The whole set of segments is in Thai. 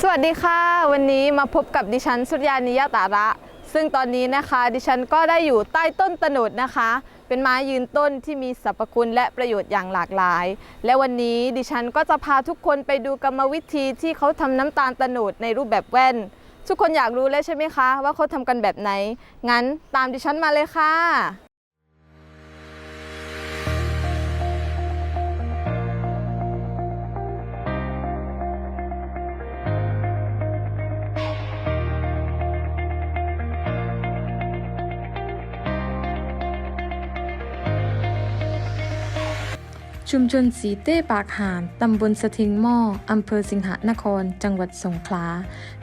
สวัสดีค่ะ วันนี้มาพบกับดิฉันสุริยานิยตาระ ซึ่งตอนนี้นะคะ ดิฉันก็ได้อยู่ใต้ต้นตะนดนะคะ เป็นไม้ยืนต้นที่มีสรรพคุณและประโยชน์อย่างหลากหลาย และวันนี้ดิฉันก็จะพาทุกคนไปดูกรรมวิธีที่เขาทำน้ำตาลตะนดในรูปแบบแว่น ทุกคนอยากรู้แล้วใช่ไหมคะ ว่าเขาทำกันแบบไหนงั้นตามดิฉันมาเลยค่ะ ชุมชนสีเต้ปากหานตำบลสะทิงหม้ออำเภอสิงหนคร จังหวัดสงขลา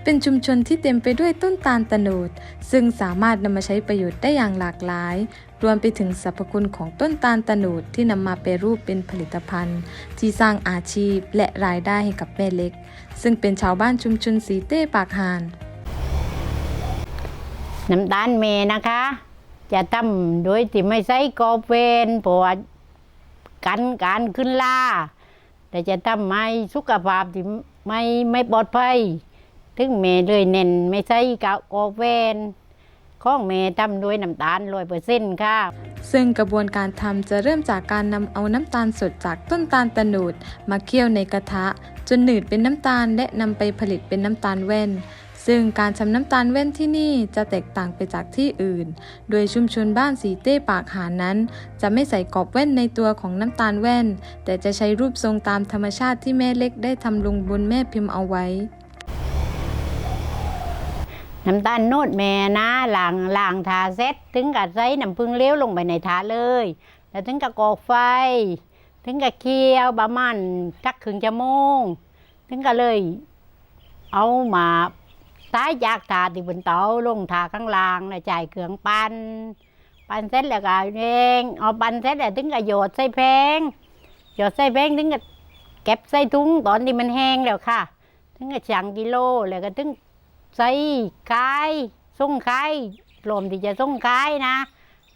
เป็นชุมชนที่เต็มไปด้วยต้นตาลตะโนด ซึ่งสามารถนำมาใช้ประโยชน์ได้อย่างหลากหลาย รวมไปถึงสรรพคุณของต้นตาลตะโนดที่นำมาแปรรูปเป็นผลิตภัณฑ์ ที่สร้างอาชีพและรายได้ให้กับแม่เล็ก ซึ่งเป็นชาวบ้านชุมชนสีเต้ปากหานน้ำตาลเมนะคะ จะทำโดยที่ไม่ใส่กอบเวนเพราะว่า กันการขึ้นล่า แต่จะทำให้สุขภาพที่ไม่ไม่ปลอดภัย ถึงเมเลยเน้นไม่ใส่กรอบเวนของเมทำโดยน้ำตาลร้อยเปอร์เซ็นต์ค่ะ ซึ่งกระบวนการทำจะเริ่มจากการนำเอาน้ำตาลสดจากต้นตาลตะโนดมาเคี่ยวในกระทะ จนหนืดเป็นน้ำตาลและนำไปผลิตเป็นน้ำตาลแว่น ซึ่งการทำน้ำตาลแว่นที่นี่จะแตกต่างไปจากที่อื่น โดยชุมชนบ้านสีเต้ปากหานั้น จะไม่ใส่กรอบแว่นในตัวของน้ำตาลแว่น แต่จะใช้รูปทรงตามธรรมชาติที่แม่เล็กได้ทำลงบนแม่พิมพ์เอาไว้ น้ำตาลโนดแม่นะล้างล้างทาเซ็ตถึงกับใส่น้ำผึ้งเลี้ยวลงไปในทาเลย แล้วถึงกับกอกไฟ ถึงกับเคี่ยวประมาณสักครึ่งชั่วโมง ถึงก็เลย เอามา ซ้ายจากถาที่บนเตาลงถาข้างล่างแล้วจ่ายเครื่องปัน่นปั่นเสร็จแล้วก็เองเอาปั่นเสร็จแล้วถึงก็โยดใส่แพงโยดใส่แพงถึงก็เก็บใส่ถุงตอนที่มันแห้งแล้วค่ะ ถึงก็ชั่งกิโลแล้วก็ถึงใส่ขายส่งขายรวมที่จะส่งขายนะ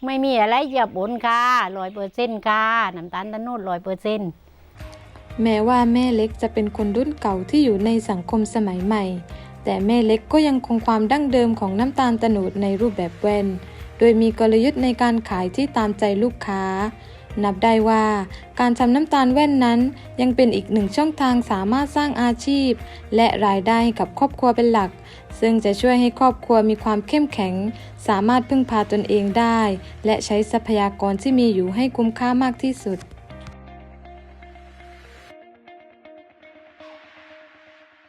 ไม่มีอะไรจะปนค่ะร้อยเปอร์เซ็นต์ค่ะน้ำตาลตะโนดร้อยเปอร์เซ็นต์แม้ว่าแม่เล็กจะเป็นคนรุ่นเก่าที่อยู่ในสังคมสมัยใหม่ แต่แม่เล็กก็ยังคงความดั้งเดิมของน้ำตาลตะโนดในรูปแบบแว่น โดยมีกลยุทธ์ในการขายที่ตามใจลูกค้า นับได้ว่า การทำน้ำตาลแว่นนั้นยังเป็นอีกหนึ่งช่องทางสามารถสร้างอาชีพ และรายได้ให้กับครอบครัวเป็นหลัก ซึ่งจะช่วยให้ครอบครัวมีความเข้มแข็ง สามารถพึ่งพาตนเองได้ และใช้ทรัพยากรที่มีอยู่ให้คุ้มค่ามากที่สุด